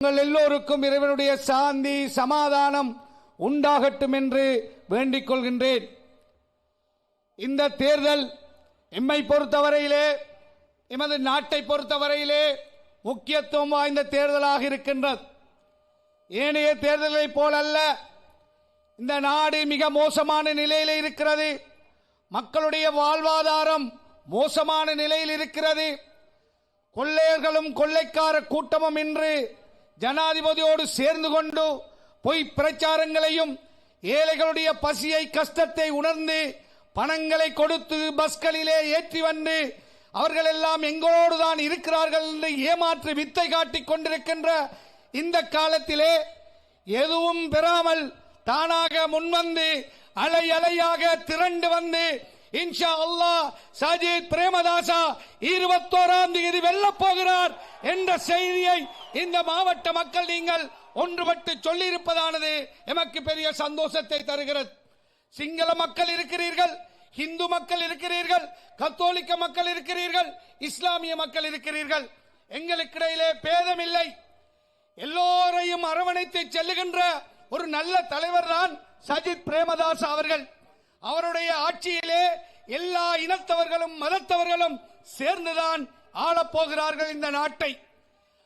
உங்கள் எல்லோருக்கும் இறைவனுடைய சாந்தி சமாதானம் உண்டாகட்டும் என்று வேண்டிக் கொள்கின்றேன் இந்த தேர்தல் எம்மை பொறுத்தவரையிலே எமது நாட்டை பொறுத்தவரையிலே முக்கியத்துவம் வாய்ந்த தேர்தலாக இருக்கின்றது. ஏனைய தேர்தலைப் போலல்ல இந்த நாடு மிக மோசமான நிலையில் இருக்கிறது. மக்களுடைய வாழ்வாதாரம் மோசமான நிலையில் இருக்கிறது. கொள்ளையர்களும் கொள்ளைக்கார கூட்டமும் இன்று ஜனாதிபதியோடு சேர்ந்து கொண்டு பொய் பிரச்சாரங்களையும் ஏழைகளுடைய பசியை கஷ்டத்தை உணர்ந்து பணங்களை கொடுத்து பஸ்களிலே ஏற்றி வந்து அவர்கள் எல்லாம் எங்களோடு தான் இருக்கிறார்கள் என்று ஏமாற்று வித்தை காட்டிக் கொண்டிருக்கின்ற இந்த காலத்திலே எதுவும் பெறாமல் தானாக முன்வந்து அலை அலையாக திரண்டு வந்து இன்ஷா அல்லாஹ் சஜித் பிரேமதாசா இருபத்தோராம் தேதி வெல்லப் போகிறார் என்ற செய்தியை இந்த மாவட்ட மக்கள் நீங்கள் ஒன்றுபட்டு சொல்லியிருப்பதானது எமக்கு பெரிய சந்தோஷத்தை தருகிறது. சிங்கள மக்கள் இருக்கிறீர்கள் இந்து மக்கள் இருக்கிறீர்கள் கத்தோலிக்க மக்கள் இருக்கிறீர்கள் இஸ்லாமிய மக்கள் இருக்கிறீர்கள். எங்களுக்கிடையிலே பேதமில்லை. எல்லோரையும் அரவணைத்து செல்லுகின்ற ஒரு நல்ல தலைவர் தான் சஜித் பிரேமதாஸ் அவர்கள். அவருடைய ஆட்சியிலே எல்லா இனத்தவர்களும் மதத்தவர்களும் சேர்ந்துதான் ஆளப்போகிறார்கள் இந்த நாட்டை.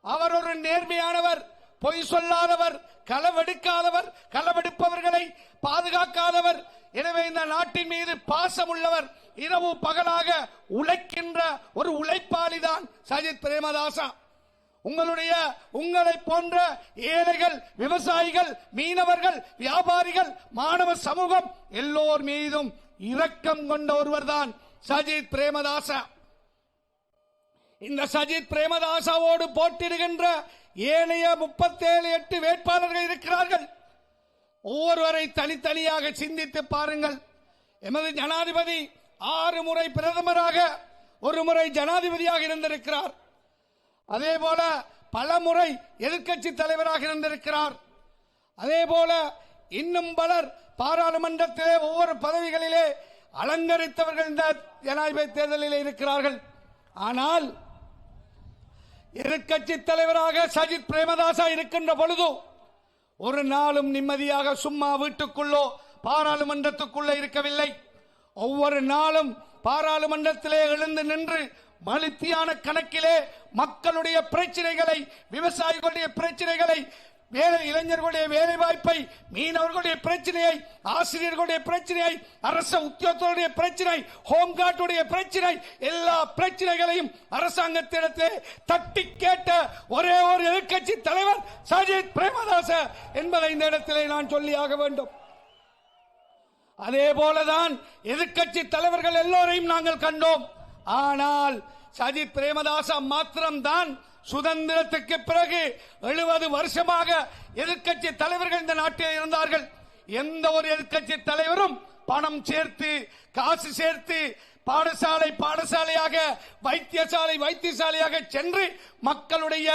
அவர் ஒரு நேர்மையானவர் பொய் சொல்லாதவர் களவெடுக்காதவர் களவெடுப்பவர்களை பாதுகாக்காதவர். எனவே இந்த நாட்டின் மீது பாசம் உள்ளவர் இரவு பகலாக உழைக்கின்ற ஒரு உழைப்பாளிதான் சஜித் பிரேமதாசா. உங்களுடைய உங்களை போன்ற ஏழைகள் விவசாயிகள் மீனவர்கள் வியாபாரிகள் மாணவ சமூகம் எல்லோர் மீதும் இரக்கம் கொண்ட ஒருவர்தான் சஜித் பிரேமதாசா. இந்த சஜித் பிரேமதாசாவோடு போட்டியிடுகின்ற ஏனைய முப்பத்தேழு எட்டு வேட்பாளர்கள் இருக்கிறார்கள். ஒவ்வொருவரை தனித்தனியாக சிந்தித்து பாருங்கள். எமது ஜனாதிபதி ஆறு முறை பிரதமராக ஒரு முறை ஜனாதிபதியாக இருந்திருக்கிறார். அதே போல பல முறை எதிர்கட்சி தலைவராக இருந்திருக்கிறார். அதே போல இன்னும் பலர் பாராளுமன்றத்திலே ஒவ்வொரு பதவிகளிலே அலங்கரித்தவர்கள் இந்த ஜனாதிபதி தேர்தலில் இருக்கிறார்கள். ஆனால் எதிர்கட்சி தலைவராக சஜித் பிரேமதாசா இருக்கின்ற பொழுது ஒரு நாளும் நிம்மதியாக சும்மா வீட்டுக்குள்ளோ பாராளுமன்றத்துக்குள்ளே இருக்கவில்லை. ஒவ்வொரு நாளும் பாராளுமன்றத்திலே எழுந்து நின்று மலித்தியான கணக்கிலே மக்களுடைய பிரச்சனைகளை விவசாயிகளுடைய பிரச்சனைகளை வேலை இளைஞர்களுடைய வேலை வாய்ப்பை மீனவர்களுடைய பிரச்சனையை ஆசிரியர்களுடைய பிரச்சனையை அரச உத்தியோகத்தருடைய பிரச்சனை ஹோம்கார்டுடைய பிரச்சனை எல்லா பிரச்சனைகளையும் அரசாங்கத்திடத்தை தட்டி கேட்ட ஒரே ஒரு எதிர்க்கட்சி தலைவர் சஜித் பிரேமதாச என்பதை இந்த இடத்திலே நான் சொல்லியாக வேண்டும். அதே போலதான் எதிர்க்கட்சி தலைவர்கள் எல்லோரையும் நாங்கள் கண்டோம். ஆனால் சஜித் பிரேமதாசா மாத்திரம்தான் சுதந்திரத்துக்கு பிறகு எழுபது வருஷமாக எதிர்க்கட்சி தலைவர்கள் இந்த நாட்டில் இருந்தார்கள். எந்த ஒரு எதிர்க்கட்சி தலைவரும் பணம் சேர்த்து காசு சேர்த்து பாடசாலை பாடசாலையாக வைத்தியசாலை வைத்தியசாலையாக சென்று மக்களுடைய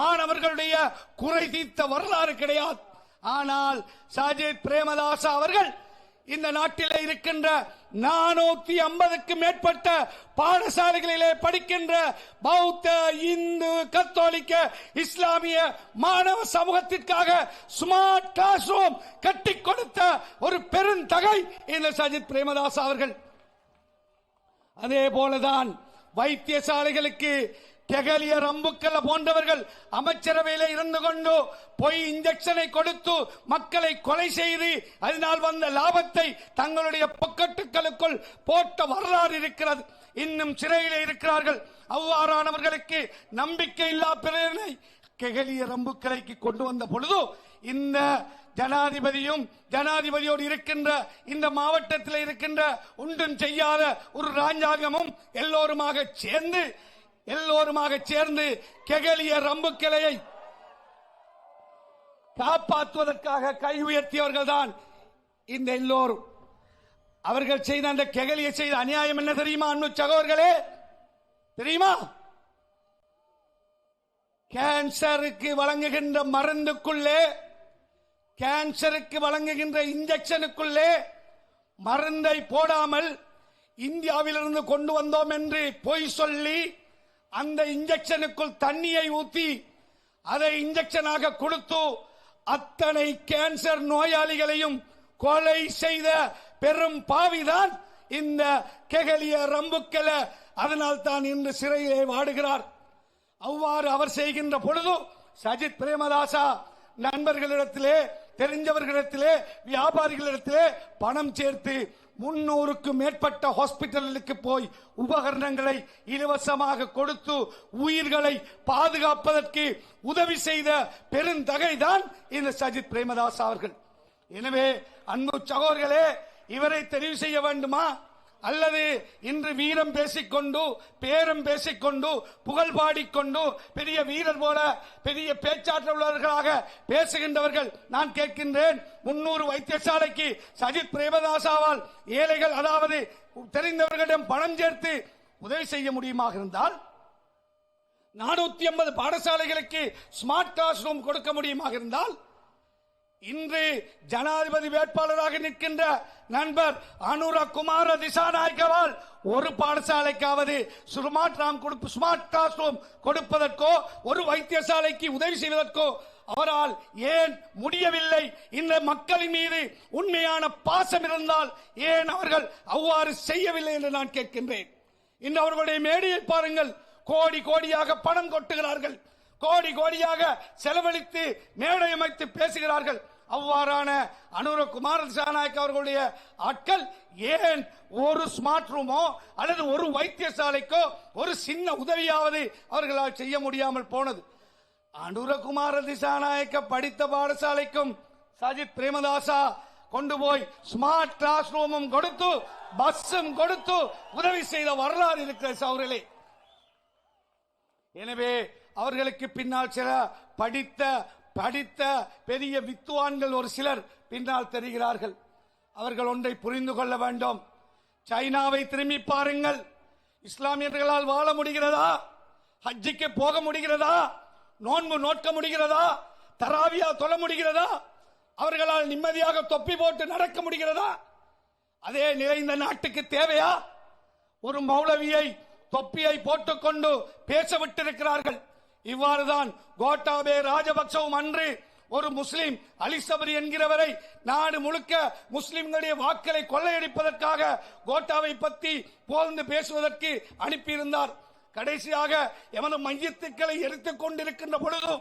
மாணவர்களுடைய குறை தீர்த்த வரலாறு கிடையாது. ஆனால் சஜித் பிரேமதாசா அவர்கள் இந்த நாட்டில் இருக்கின்ற நானூத்தி ஐம்பதுக்கு மேற்பட்ட பாடசாலைகளிலே படிக்கின்ற பௌத்த இந்து கத்தோலிக்க இஸ்லாமிய மாணவ சமூகத்திற்காக ஸ்மார்ட் கிளாஸ் ரூம் கட்டி கொடுத்த ஒரு பெருந்தகை இந்த சஜித் பிரேமதாஸ் அவர்கள். அதே போலதான் வைத்தியசாலைகளுக்கு கெகலிய அம்புக்கல போன்றவர்கள் அமைச்சரவையில் இருந்து கொண்டு பொய் இன்ஜெக்ஷனை கொடுத்து மக்களை கொலை செய்து அதனால் வந்த லாபத்தை தங்களுடைய பொக்கட்டுக்களுக்குள் போட்ட வரலாறு இருக்கிறது. இன்னும் சிறையில் இருக்கிறார்கள். அவ்வாறானவர்களுக்கு நம்பிக்கை இல்லா பிரேரணை கெகலிய அம்புக்கலைக்கு கொண்டு வந்த பொழுது இந்த ஜனாதிபதியும் ஜனாதிபதியோடு இருக்கின்ற இந்த மாவட்டத்தில் இருக்கின்ற ஒன்றும் செய்யாத ஒரு ராஜாங்கமும் எல்லோருமாக சேர்ந்து எல்லோருமாக சேர்ந்து கெகலிய ரம்பு கிளையை காப்பாற்றுவதற்காக கை உயர்த்தியவர்கள் தான் இந்த எல்லோரும். அவர்கள் செய்த அந்த கெகலியை செய்த அநியாயம் என்ன தெரியுமா அன்பு சகோதரர்களே? தெரியுமா? கேன்சருக்கு வழங்குகின்ற மருந்துக்குள்ளே கேன்சருக்கு வழங்குகின்ற இன்ஜெக்ஷனுக்குள்ளே மருந்தை போடாமல் இந்தியாவிலிருந்து கொண்டு வந்தோம் என்று பொய் சொல்லி அந்த இன்ஜெக்ஷனுக்குள் தண்ணியை ஊத்தி அதை இன்ஜெக்ஷனாக கொடுத்து அத்தனை கேன்சர் நோயாளிகளையும் கொலை செய்த பெரும் பாவிதான் இந்த கெகலிய ரம்புக்கல. அதனால் தான் இன்று சிறையிலே வாடுகிறார். அவ்வாறு அவர் செய்கின்ற பொழுது சஜித் பிரேமதாசா நண்பர்களிடத்திலே தெரிஞ்சவர்களிடத்திலே வியாபாரிகளிடத்திலே பணம் சேர்த்து முன்னூறுக்கும் மேற்பட்ட ஹாஸ்பிட்டலுக்கு போய் உபகரணங்களை இலவசமாக கொடுத்து உயிர்களை பாதுகாப்பதற்கு உதவி செய்த பெருந்தகைதான் இந்த சஜித் பிரேமதாஸ் அவர்கள். எனவே அன்பு சகோதரர்களே இவரை தெரிவு செய்ய வேண்டுமா? அல்லது இன்று வீரம் பேசிக்கொண்டு பேரம் பேசிக்கொண்டு புகழ் பாடிக்கொண்டு பெரிய வீரர் போல பெரிய பேச்சாற்றல் உள்ளவர்களாக பேசுகின்றவர்கள் நான் கேட்கின்றேன். முன்னூறு வைத்தியசாலைக்கு சஜித் பிரேமதாசாவால் ஏழைகள் அதாவது தெரிந்தவர்களிடம் பணம் சேர்த்து உதவி செய்ய முடியுமாக இருந்தால் நானூத்தி ஐம்பது பாடசாலைகளுக்கு ஸ்மார்ட் கிளாஸ் ரூம் கொடுக்க முடியுமாக இருந்தால் இன்று ஜனாதிபதி வேட்பாளராக நிற்கின்ற நண்பர் அனுரகுமார திசாநாயக்கவால் ஒரு பாடசாலைக்காவது ஸ்மார்ட் ராம் கொடுப்பு ஸ்மார்ட் கிளாஸ் ரூம் கொடுப்பதற்கோ ஒரு வைத்தியசாலைக்கு உதவி செய்வதற்கோ அவரால் ஏன் முடியவில்லை? இந்த மக்களின் மீது உண்மையான பாசம் இருந்தால் ஏன் அவர்கள் அவ்வாறு செய்யவில்லை என்று நான் கேட்கின்றேன். இன்று அவர்களுடைய மேடையை பாருங்கள் கோடி கோடியாக பணம் கொட்டுகிறார்கள். கோடி கோடியாக செலவழித்து மேடை அமைத்து பேசுகிறார்கள். அவ்வாறான அனுர குமார திசாநாயக் அவர்களுடைய ஆட்கள் ஏன் ஒரு ஸ்மார்ட் ரூமோ அல்லது ஒரு வைத்தியசாலைக்கோ ஒரு சின்ன உதவியாவது அவர்களால் செய்ய முடியாமல் போனது? அனுரகுமார திசாநாயக்க படித்த பாடசாலைக்கும் சஜித் பிரேமதாசா கொண்டு போய் ஸ்மார்ட் கிளாஸ் ரூமும் கொடுத்து பஸ்ஸும் கொடுத்து உதவி செய்த வரலாறு இருக்கிற சௌரலே எனவே அவர்களுக்கு பின்னால் சில படித்த படித்த பெரிய வித்துவான்கள் ஒரு சிலர் பின்னால் தெரிகிறார்கள். அவர்கள் ஒன்றை புரிந்து கொள்ள வேண்டும். சைனாவை திரும்பி பாருங்கள். இஸ்லாமியர்களால் வாழ முடிகிறதா? ஹஜ்ஜிக்கு போக முடிகிறதா? நோன்பு நோட்க முடிகிறதா? தராவியா தொழ முடிகிறதா? அவர்களால் நிம்மதியாக தொப்பி போட்டு நடக்க முடிகிறதா? அதே நிலை இந்த நாட்டுக்கு தேவையா? ஒரு மௌலவியை தொப்பியை போட்டுக்கொண்டு பேச விட்டிருக்கிறார்கள். இவ்வாறுதான் கோட்டாபே ராஜபக்சவும் அன்று ஒரு முஸ்லிம் அலிசபரி என்கிறவரை நாடு முழுக்க முஸ்லிம்களுடைய வாக்களை கொள்ளையடிப்பதற்காக கோட்டாவை பற்றி போர்ந்து பேசுவதற்கு அனுப்பியிருந்தார். கடைசியாக எமது மையத்துக்களை எரித்துக் கொண்டிருக்கின்ற பொழுது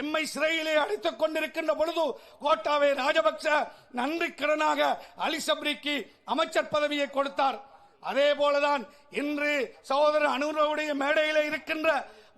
எம்மை சிறையிலே அடைத்துக் கொண்டிருக்கின்ற பொழுது கோட்டாவே ராஜபக்ச நன்றி கடனாக அலிசபரிக்கு அமைச்சர் பதவியை கொடுத்தார். அதே போலதான் இன்று சகோதரர் அனுரவுடைய மேடையிலே இருக்கின்ற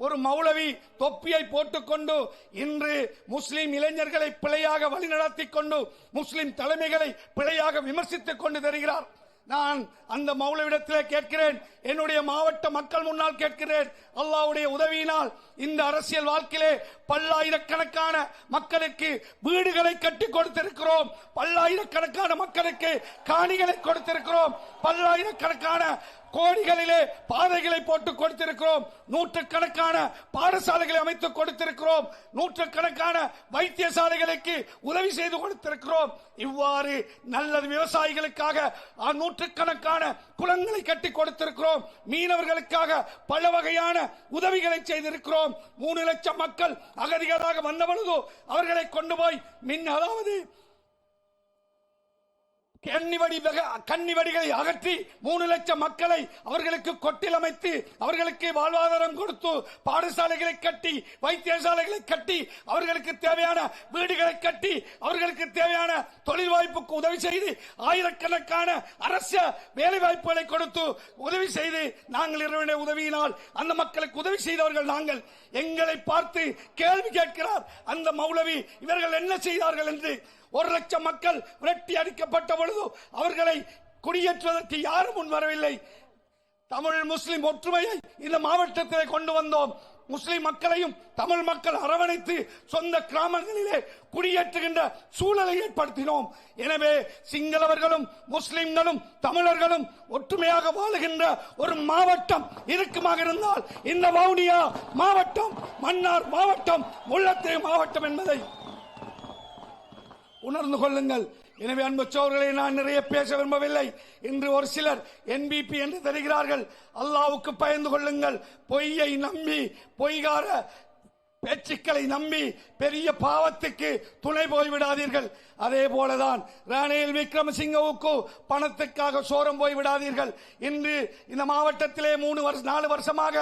ஒரு மௌலவி தொப்பியை போட்டுக்கொண்டு இன்று முஸ்லிம் இளைஞர்களை பிழையாக வழிநடத்தி கொண்டு முஸ்லிம் தலைமைகளை பிழையாக விமர்சித்துக் கொண்டு தருகிறார். நான் அந்த மௌலவிடத்திலே கேட்கிறேன் என்னுடைய மாவட்ட மக்கள் முன்னால் கேட்கிறேன் அல்லாவுடைய உதவியினால் இந்த அரசியல் வாழ்க்கையிலே பல்லாயிரக்கணக்கான மக்களுக்கு வீடுகளை கட்டி கொடுத்திருக்கிறோம் பல்லாயிரக்கணக்கான மக்களுக்கு காணிகளை கொடுத்திருக்கிறோம் பல்லாயிரக்கணக்கான கோடிகளிலே பாதைகளை போட்டு கொடுத்திருக்கிறோம். நூற்றுக்கணக்கான பாடசாலைகளை அமைத்து கொடுத்திருக்கிறோம். நூற்றுக்கணக்கான வைத்தியசாலைகளுக்கு உதவி செய்து கொடுத்திருக்கிறோம். இவ்வாறு நல்ல விவசாயிகளுக்காக ஆ, நூற்றுக்கணக்கான குளங்களை கட்டி கொடுத்திருக்கிறோம். மீனவர்களுக்காக பல வகையான உதவிகளை செய்திருக்கிறோம். மூணு லட்சம் மக்கள் அகதிகளாக வந்த பொழுது அவர்களை கொண்டு போய் மின் அதாவது கன்னிவடி வெக- கன்னிவடிகளை அகற்றி மூணு லட்சம் மக்களை அவர்களுக்கு கொட்டில் அமைத்து அவர்களுக்கு வாழ்வாதாரம் கொடுத்து பாடசாலைகளை கட்டி வைத்தியசாலைகளை கட்டி அவர்களுக்கு தேவையான வீடுகளை கட்டி அவர்களுக்கு தேவையான தொழில் வாய்ப்புக்கு உதவி செய்து ஆயிரக்கணக்கான அரச வேலை வாய்ப்புகளை கொடுத்து உதவி செய்து நாங்கள் இறைவனுடைய உதவியினால் அந்த மக்களுக்கு உதவி செய்தவர்கள் நாங்கள். எங்களை பார்த்து கேள்வி கேட்கிறார். அந்த மௌலவி இவர்கள் என்ன செய்தார்கள் என்று ஒரு லட்சம் மக்கள் விரட்டி அடிக்கப்பட்ட பொழுது அவர்களை குடியேற்றுவதற்கு யாரும் முன் வரவில்லை. தமிழ் முஸ்லிம் ஒற்றுமையை இந்த மாவட்டத்தில் கொண்டு வந்தோம். முஸ்லிம் மக்களையும் தமிழ் மக்கள் அரவணைத்து சொந்த கிராமங்களிலே குடியேற்றுகின்ற சூழலை ஏற்படுத்தினோம். எனவே சிங்களவர்களும் முஸ்லிம்களும் தமிழர்களும் ஒற்றுமையாக வாழுகின்ற ஒரு மாவட்டம் இருக்குமாக இருந்தால் இந்த வவுனியா மாவட்டம் மன்னார் மாவட்டம் முல்லத்தே மாவட்டம் என்பதை உணர்ந்து கொள்ளுங்கள். எனவே அன்பு நான் நிறைய பேச விரும்பவில்லை. இன்று ஒரு சிலர் என்பிபி என்று தெரிகிறார்கள். அல்லாவுக்கு பயந்து கொள்ளுங்கள். பொய்யை நம்பி பொய்கார பேச்சுக்களை நம்பி பெரிய பாவத்துக்கு துணை போய்விடாதீர்கள். அதே போலதான் ரணில் விக்ரமசிங்கவுக்கு பணத்துக்காக சோரம் போய் விடாதீர்கள். இன்று இந்த மாவட்டத்திலே மூணு வருஷம் நாலு வருஷமாக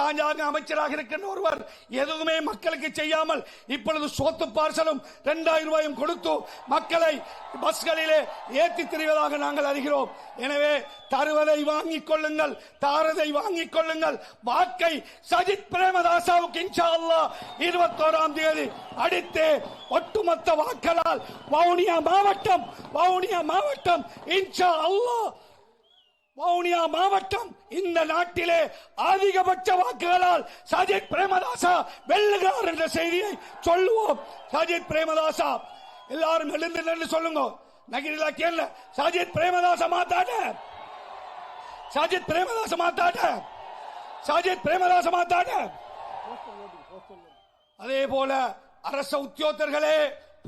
ராஜாங்க அமைச்சராக இருக்கின்ற ஒருவர் எதுவுமே மக்களுக்கு செய்யாமல் இப்பொழுது சோத்து பார்சலும் இரண்டாயிரம் ரூபாயும் கொடுத்து மக்களை பஸ்களிலே ஏற்றி திரிவதாக நாங்கள் அறிகிறோம். எனவே தருவதை வாங்கிக் கொள்ளுங்கள் தாரதை வாங்கிக் கொள்ளுங்கள். வாக்கை சஜித் பிரேமதாசாவுக்கு இன்ஷா இருபத்தோராம் தேதி அடித்து ஒட்டுமொத்த வாக்களால் வவுனியா மாவட்டம் வவுனியா மாவட்டம். இன்ஷா அல்லாஹ் வவுனியா மாவட்டம் இந்த நாட்டிலே அதிகபட்ச வாக்குகளால் சஜித் பிரேமதாசா வெல்லுகிறார் என்ற செய்தியை சொல்லுவோம். சஜித் பிரேமதாசா எல்லாரும் எழுந்து நின்று சொல்லுங்க. நகிரிலா கேள்ல சஜித் பிரேமதாச மாத்தாட சஜித் பிரேமதாச மாத்தாட சஜித் பிரேமதாச மாத்தாட அதே போல அரச உத்தியோகத்தர்களே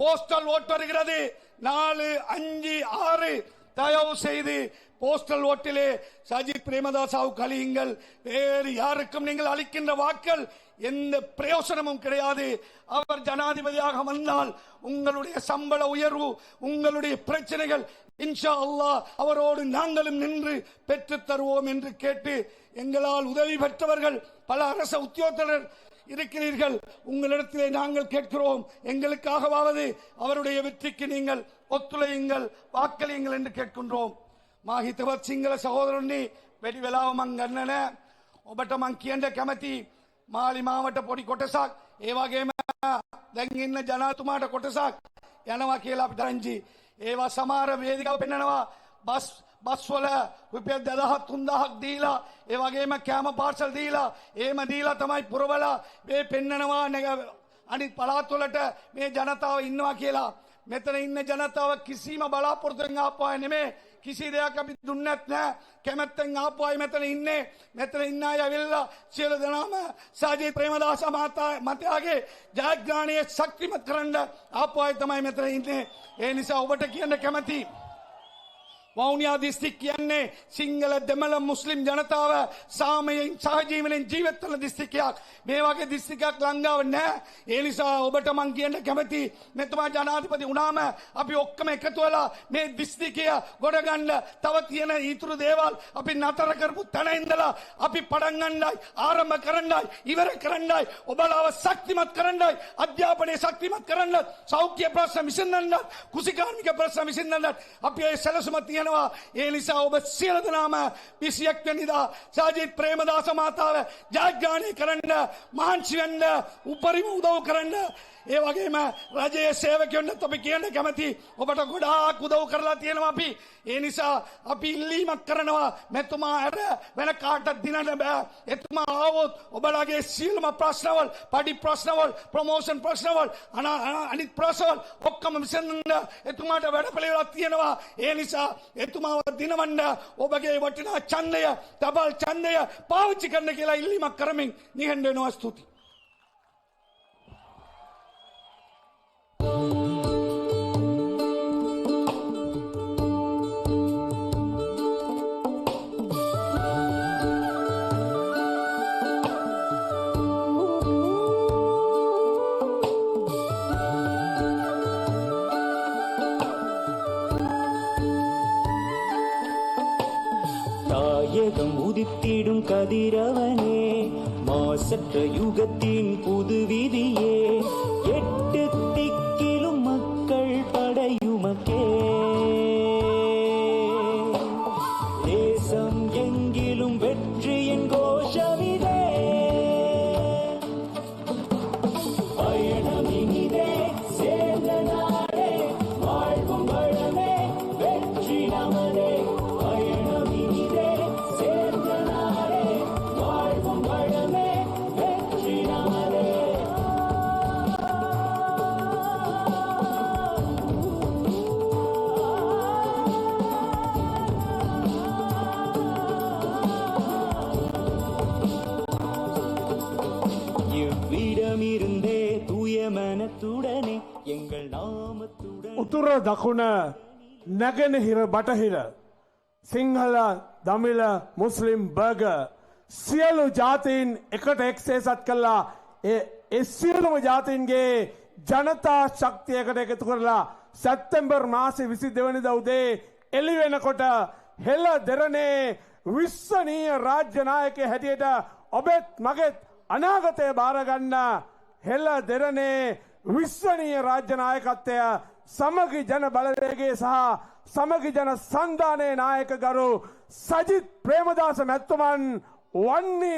போஸ்டல் ஓட்டு வருகிறது. நாலு அஞ்சு ஆறு. தயவு செய்து போஸ்டல் ஓட்டிலே சஜித் பிரேமதாசாவுக்கு அழியுங்கள். வேறு யாருக்கும் நீங்கள் அளிக்கின்ற வாக்கள் எந்த பிரயோசனமும் கிடையாது. அவர் ஜனாதிபதியாக வந்தால் உங்களுடைய சம்பள உயர்வு உங்களுடைய பிரச்சனைகள் இன்ஷா அல்லாஹ் அவரோடு நாங்களும் நின்று பெற்றுத் தருவோம் என்று கேட்டு எங்களால் உதவி பெற்றவர்கள் பல அரச உத்தியோகத்தர்கள் இருக்கிறீர்கள் உங்களிடத்திலே நாங்கள் கேட்கிறோம் எங்களுக்காகவாவது அவருடைய வெற்றிக்கு நீங்கள் ஒத்துழையுங்கள் வாக்களியுங்கள் என்று கேட்கின்றோம் මාහිතවත් සිංහල සහෝදරන්නේ වැඩි වෙලාව මං ගන්න නෑ ඔබට මං කියන්න කැමති මාලි මාවට පොඩි කොටසක් ඒ වගේම දැන් ඉන්න ජනාතුමාට කොටසක් යනවා කියලා අපි දරංචි ඒවා සමාර වේදිකාව පෙන්නනවා බස් බස්වල රුපියල් දදහත් තුන්දහක් දීලා ඒ වගේම කෑම පාර්සල් දීලා ඒම දීලා තමයි පුරවලා මේ පෙන්නනවා නැග අනිත් පළාත්වලට මේ ජනතාව ඉන්නවා කියලා. මෙතන ඉන්න ජනතාව කිසිම බලාපොරොත්තුවෙන් ආපුවා නෙමේ. කිසි දෙයක් අපි දුන්නත් නෑ කැමැත්තෙන් ආපුවායි මෙතන ඉන්නේ. මෙතන ඉන්න අය ඇවිල්ලා සියලු දෙනාම සාජී ප්‍රේමදාස මහතා මතයාගේ ජයග්‍රහණය ශක්තිමත් කරන්න ආපුවායි තමයි මෙතන ඉන්නේ. ඒ නිසා ඔබට කියන්න කැමති වෞනියා දිස්ත්‍රික් කියන්නේ සිංහල දෙමළ මුස්ලිම් ජනතාව සාමයෙන් සහජීවනෙන් ජීවත්වන දිස්ත්‍රිකයක් මේ වගේ දිස්ත්‍රිකයක් ලංඟාව නෑ ඒ නිසා ඔබට මං කියන්න කැමති මෙතුමා ජනාධිපති වුණාම අපි ඔක්කම එකතු වෙලා මේ දිස්ත්‍රිකය ගොඩගන්න තව තියෙන ඊතුරු දේවල් අපි නතර කරපු තැන ඉඳලා අපි පටන් ගන්නයි ආරම්භ කරන්නයි ඉවර කරන්නයි ඔබලාව ශක්තිමත් කරන්නයි අධ්‍යාපනය ශක්තිමත් කරන්න සෞඛ්‍ය ප්‍රශ්න විසඳන්න කුසිකාර්මික ප්‍රශ්න විසඳන්න අපි ඒ සැලසුම තියෙනවා ඒ නිසා ඔබ සියලු දෙනාම 21 වෙනිදා සාජිත් ප්‍රේමදාස මාතාව ජයග්‍රහණය කරන්න මහන්සි වෙන්න උපරිම උදව් කරන්න. ඒ වගේම රජයේ සේවකයන්ට අපි කියන්න කැමති ඔබට ගොඩාක් උදව් කරලා තියෙනවා අපි. ඒ නිසා අපි ඉල්ලීමක් කරනවා මෙතුමා ඇර වෙන කාටත් දිනන්න බෑ. එතුමා ආවොත් ඔබලාගේ සියලුම ප්‍රශ්නවල් පඩි ප්‍රශ්නවල් ප්‍රමෝෂන් ප්‍රශ්නවල් අනා අනා- අනිත් ප්‍රශ්නවල් ඔක්කොම විසඳන්න එතුමාට වැඩ පිළිවෙලක් තියෙනවා. ඒ නිසා එතුමාව දිනවන්න ඔබගේ වටිනා ඡන්දය තබල් ඡන්දය පාවිච්චි කරන්න කියලා ඉල්ලීමක් කරමින් නිහඬ වෙනවා ස්තුතියි. දකුණ නැගෙනහිර බටහිර සිංහල දමිල මුස්ලිම් බර්ග සියලු ජාතීන් එකට එක්සේසත් කල්ලා ඒ ඒ සියලුම ජාතීන්ගේ ජනතා ශක්තියකට එකතු කරලා සැත්තැම්බර් මාසෙ විසි දෙවනිද උදේ එලි වෙනකොට හෙල්ල දෙරනේ විශ්වනීය රාජ්‍යනායක හැටියට ඔබෙත් මගෙත් අනාගතය භාරගන්න හෙල්ල දෙරනේ විශ්වනීය රාජ්‍යනායකත්වය සමගි ජන බලවේගේ සහ සමගි ජන සන්ධානය නායක ගරු සජිත් ප්‍රේමදාස මැත්තුමන් වන්නේ